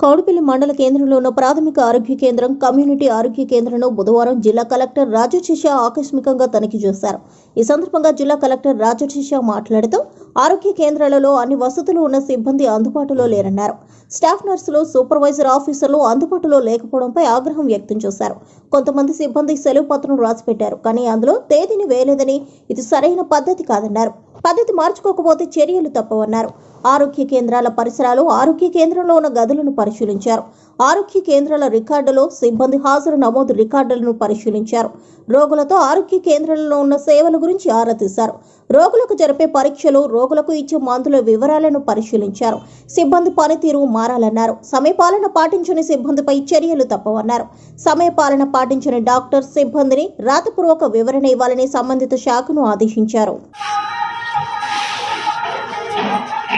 కౌడిపల్లి మండల కేంద్రంలో ఉన్న ప్రాథమిక ఆరోగ్య కేంద్రం కమ్యూనిటీ ఆరోగ్య కేంద్రంను బుధవారం జిల్లా కలెక్టర్ రాజశిష ఆకస్మికంగా తనిఖీ చేశారు. ఈ సందర్భంగా జిల్లా కలెక్టర్ రాజశిష మాట్లాడుతూ ఆరోగ్య కేంద్రాలలో అన్ని వసతులు ఉన్న సిబ్బంది అందుబాటులో లేరన్నారు. స్టాఫ్ నర్సులు సూపర్వైజర్ ఆఫీసర్లు అందుబాటులో లేకపోవడంపై ఆగ్రహం వ్యక్తం చేశారు. కొంతమంది సిబ్బంది సెలవు పత్రం రాసిపెట్టారు కానీ అందులో తేదీని వేయలేదని ఇది సరైన పద్ధతి కాదన్నారు. పద్ధతి మార్చుకోకపోతే చర్యలు తప్పవన్నారు. ఆరోగ్య కేంద్రాల పరిసరాలు ఆరోగ్య కేంద్రంలో ఉన్న గదులను పరిశీలించారు. ఆరోగ్య కేంద్రాల రికార్డులో సిబ్బంది హాజరు నమోదు రికార్డులను పరిశీలించారు. రోగులతో ఆరోగ్య కేంద్రాలలో ఉన్న సేవల గురించి ఆరా తీశారు. రోగులకు జరిపే పరీక్షలు రోగులకు ఇచ్చే మందుల వివరాలను పరిశీలించారు. సిబ్బంది పనితీరు మారాలన్నారు. సమయపాలన పాటించని సిబ్బందిపై చర్యలు తప్పవన్నారు. సమయపాలన పాటించని డాక్టర్ సిబ్బందిని రాతపూర్వక వివరణ ఇవ్వాలని సంబంధిత శాఖను ఆదేశించారు.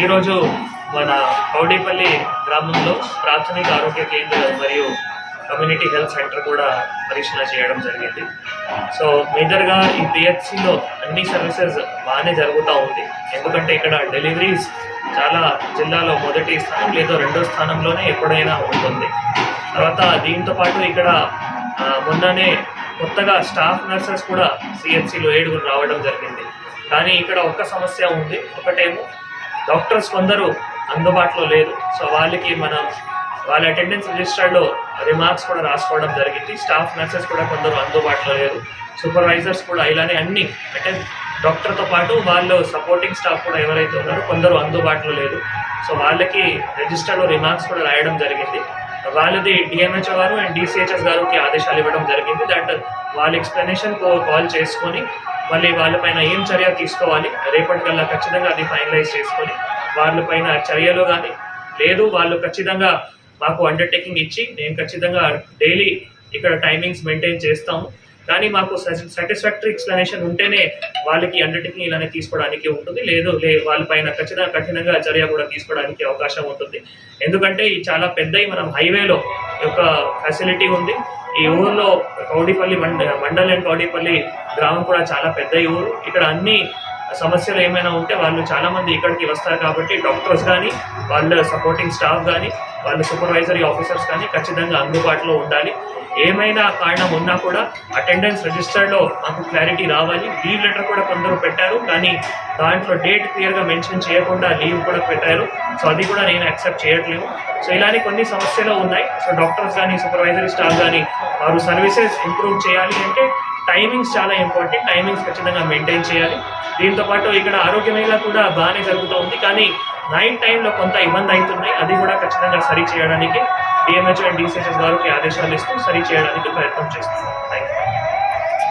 ఈరోజు మన కౌడేపల్లి గ్రామంలో ప్రాథమిక ఆరోగ్య కేంద్రం మరియు కమ్యూనిటీ హెల్త్ సెంటర్ కూడా పరీక్షణ చేయడం జరిగింది. సో మేజర్గా ఈ పిహెచ్సిలో అన్ని సర్వీసెస్ బాగానే జరుగుతూ ఉంది. ఎందుకంటే ఇక్కడ డెలివరీస్ చాలా జిల్లాలో మొదటి స్థానం లేదా రెండో స్థానంలోనే ఎప్పుడైనా ఉంటుంది. తర్వాత దీంతో పాటు ఇక్కడ మొన్ననే కొత్తగా స్టాఫ్ నర్సెస్ కూడా సిహెచ్సిలో ఏడుగురు రావడం జరిగింది. కానీ ఇక్కడ ఒక్క సమస్య ఉంది. ఒకటేమో డాక్టర్స్ కొందరు అందుబాటులో లేరు. సో వాళ్ళకి మనం వాళ్ళ అటెండెన్స్ రిజిస్టర్లో రిమార్క్స్ కూడా రాసుకోవడం జరిగింది. స్టాఫ్ నర్సెస్ కూడా కొందరు అందుబాటులో లేరు. సూపర్వైజర్స్ కూడా ఇలానే అన్ని అంటే డాక్టర్తో పాటు వాళ్ళు సపోర్టింగ్ స్టాఫ్ కూడా ఎవరైతే ఉన్నారో కొందరు అందుబాటులో లేదు సో వాళ్ళకి రిజిస్టర్లో రిమార్క్స్ కూడా రాయడం జరిగింది. వాళ్ళది డిఎంహెచ్ఓ గారు అండ్ డిసిహెచ్ఎస్ గారికి ఆదేశాలు ఇవ్వడం జరిగింది. దట్ వాళ్ళ ఎక్స్ప్లెనేషన్ కాల్ చేసుకొని మళ్ళీ వాళ్ళపైన ఏం చర్య తీసుకోవాలి? రేపటికల్లా ఖచ్చితంగా అది ఫైనలైజ్ చేసుకొని వాళ్ళపైన చర్యలు కానీ లేదు వాళ్ళు ఖచ్చితంగా మాకు అండర్టేకింగ్ ఇచ్చి నేను ఖచ్చితంగా డైలీ ఇక్కడ టైమింగ్స్ మెయింటైన్ చేస్తాము. కానీ మాకు సాటిస్ఫాక్టరీ ఎక్స్ప్లెనేషన్ ఉంటేనే వాళ్ళకి అండర్టేకింగ్ ఇలానే తీసుకోవడానికి ఉంటుంది. లేదు లే వాళ్ళపైన ఖచ్చితంగా కఠినంగా చర్య కూడా తీసుకోవడానికి అవకాశం ఉంటుంది. ఎందుకంటే ఈ చాలా పెద్ద మనం హైవేలో యొక్క ఫెసిలిటీ ఉంది. ఈ ఊర్లో కౌడిపల్లి మండ మండలం కౌడిపల్లి గ్రామం కూడా చాలా పెద్ద ఊరు. ఇక్కడ అన్ని సమస్యలు ఏమైనా ఉంటే వాళ్ళు చాలామంది ఇక్కడికి వస్తారు కాబట్టి డాక్టర్స్ కానీ వాళ్ళ సపోర్టింగ్ స్టాఫ్ కానీ వాళ్ళ సూపర్వైజరీ ఆఫీసర్స్ కానీ ఖచ్చితంగా అందుబాటులో ఉండాలి. ఏమైనా కారణం ఉన్నా కూడా అటెండెన్స్ రిజిస్టర్లో మాకు క్లారిటీ రావాలి. లీవ్ లెటర్ కూడా కొందరు పెట్టారు కానీ దాంట్లో డేట్ క్లియర్గా మెన్షన్ చేయకుండా లీవ్ కూడా పెట్టారు. సో అది కూడా నేను యాక్సెప్ట్ చేయట్లేదు. సో ఇలానే కొన్ని సమస్యలు ఉన్నాయి. సో డాక్టర్స్ కానీ సూపర్వైజరీ స్టాఫ్ కానీ వారు సర్వీసెస్ ఇంప్రూవ్ చేయాలి అంటే టైమింగ్స్ చాలా ఇంపార్టెంట్. టైమింగ్స్ ఖచ్చితంగా మెయింటైన్ చేయాలి. దీంతో పాటు ఇక్కడ ఆరోగ్య మేళ కూడా బాగానే జరుగుతూ ఉంది. కానీ నైట్ టైంలో కొంత ఇబ్బంది అవుతున్నాయి. అది కూడా ఖచ్చితంగా సరి చేయడానికి డిఎంహెచ్ అండ్ డిసిహెచ్ఎస్ గారికి ఆదేశాలు ఇస్తూ సరి చేయడానికి ప్రయత్నం చేస్తున్నారు.